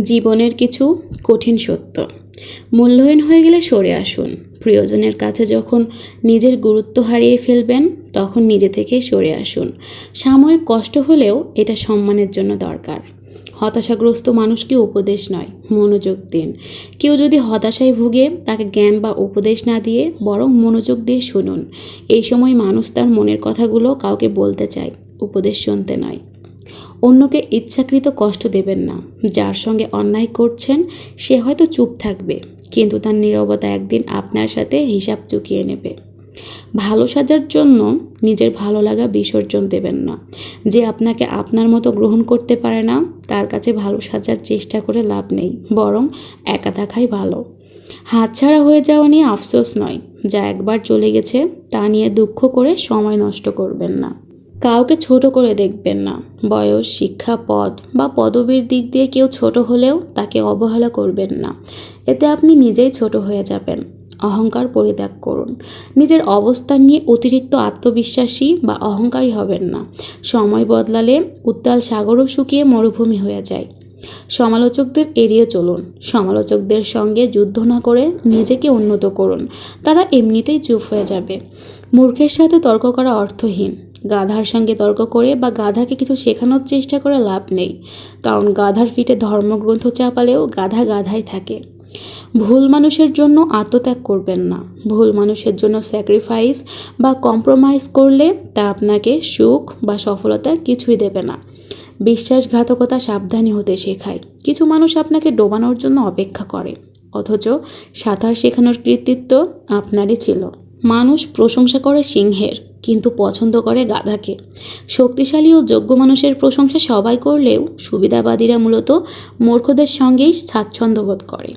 জীবনের কিছু কঠিন সত্য। মূল্যহীন হয়ে গেলে সরে আসুন। প্রিয়জনের কাছে যখন নিজের গুরুত্ব হারিয়ে ফেলবেন, তখন নিজে থেকে সরে আসুন। সাময়িক কষ্ট হলেও এটা সম্মানের জন্য দরকার। হতাশাগ্রস্ত মানুষকে উপদেশ নয়, মনোযোগ দিন। কেউ যদি হতাশায় ভুগে, তাকে জ্ঞান বা উপদেশ না দিয়ে বরং মনোযোগ দিয়ে শুনুন। এই সময় মানুষ তার মনের কথাগুলো কাউকে বলতে চায়, উপদেশ শুনতে নয়। অন্যকে ইচ্ছাকৃত কষ্ট দেবেন না। যার সঙ্গে অন্যায় করছেন, সে হয়তো চুপ থাকবে, কিন্তু তার নীরবতা একদিন আপনার সাথে হিসাব চুকিয়ে নেবে। ভালো সাজার জন্য নিজের ভালো লাগা বিসর্জন দেবেন না। যে আপনাকে আপনার মতো গ্রহণ করতে পারে না, তার কাছে ভালো সাজার চেষ্টা করে লাভ নেই, বরং একা থাকাই ভালো। হাতছাড়া হয়ে যাওয়া নিয়ে আফসোস নয়, যা একবার চলে গেছে, তা নিয়ে দুঃখ করে সময় নষ্ট করবেন না। কাউকে ছোট করে দেখবেন না। বয়স, শিক্ষা, পদ বা পদবীর দিক দিয়ে কেউ ছোট হলেও তাকে অবহেলা করবেন না। এতে আপনি নিজেই ছোট হয়ে যাবেন। অহংকার পরিত্যাগ করুন। নিজের অবস্থান নিয়ে অতিরিক্ত আত্মবিশ্বাসী বা অহংকারী হবেন না। সময় বদলালে উত্তাল সাগরও শুকিয়ে মরুভূমি হয়ে যায়। সমালোচকদের এড়িয়ে চলুন। সমালোচকদের সঙ্গে যুদ্ধ না করে নিজেকে উন্নত করুন। তারা এমনিতেই চুপ হয়ে যাবে। মূর্খের সাথে তর্ক করা অর্থহীন। গাধার সঙ্গে তর্ক করে বা গাধাকে কিছু শেখানোর চেষ্টা করে লাভ নেই। কারণ গাধার ফিটে ধর্মগ্রন্থ চাপালেও গাধা গাধাই থাকে। ভুল মানুষের জন্য আত্মত্যাগ করবেন না। ভুল মানুষের জন্য স্যাক্রিফাইস বা কম্প্রোমাইজ করলে তা আপনাকে সুখ বা সফলতা কিছুই দেবে না। বিশ্বাসঘাতকতা সাবধানী হতে শেখায়। কিছু মানুষ আপনাকে ডোবানোর জন্য অপেক্ষা করে। অথচ সাঁতার শেখানোর কৃতিত্ব আপনারই ছিল। মানুষ প্রশংসা করে সিংহের। কিন্তু পছন্দ করে গাধাকে। শক্তিশালী ও যোগ্য মানুষের প্রশংসা সবাই করলেও সুবিধাবাদীরা মূলত মূর্খদের সঙ্গেই স্বাচ্ছন্দ্য বোধ করে।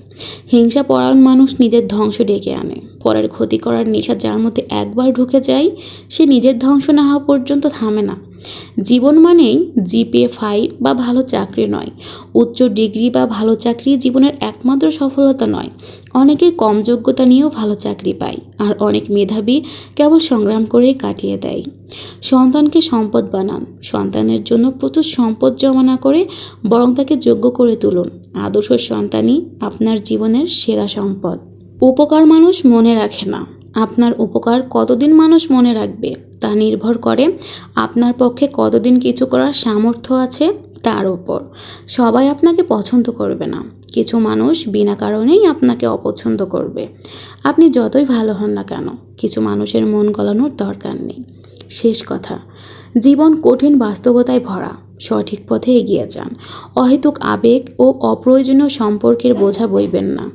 হিংসা পরায়ণ মানুষ নিজের ধ্বংস ডেকে আনে। পরের ক্ষতি করার নেশা যার মধ্যে একবার ঢুকে যায়, সে নিজের ধ্বংস না হওয়া পর্যন্ত থামে না। জীবন মানেই জিপিএ ফাইভ বা ভালো চাকরি নয়। উচ্চ ডিগ্রি বা ভালো চাকরি জীবনের একমাত্র সফলতা নয়। অনেকে কম যোগ্যতা নিয়েও ভালো চাকরি পায়, আর অনেক মেধাবী কেবল সংগ্রাম করেই কাটিয়ে দেয়। সন্তানকে সম্পদ বানান, সন্তানের জন্য প্রচুর সম্পদ জমা না করে বরং তাকে যোগ্য করে তুলুন। আদর্শ সন্তানই আপনার জীবনের সেরা সম্পদ। উপকার মানুষ মনে রাখে না। আপনার উপকার কতদিন মানুষ মনে রাখবে তা নির্ভর করে আপনার পক্ষে কতদিন কিছু করার সামর্থ্য আছে তার উপর। সবাই আপনাকে পছন্দ করবে না। কিছু মানুষ বিনা কারণেই আপনাকে অপছন্দ করবে। আপনি যতই ভালো হন না কেন, কিছু মানুষের মন গলানোর দরকার নেই। শেষ কথা, জীবন কঠিন বাস্তবতায় ভরা, সঠিক পথে এগিয়ে যান। অহেতুক আবেগ ও অপ্রয়োজনীয় সম্পর্কের বোঝা বইবেন না।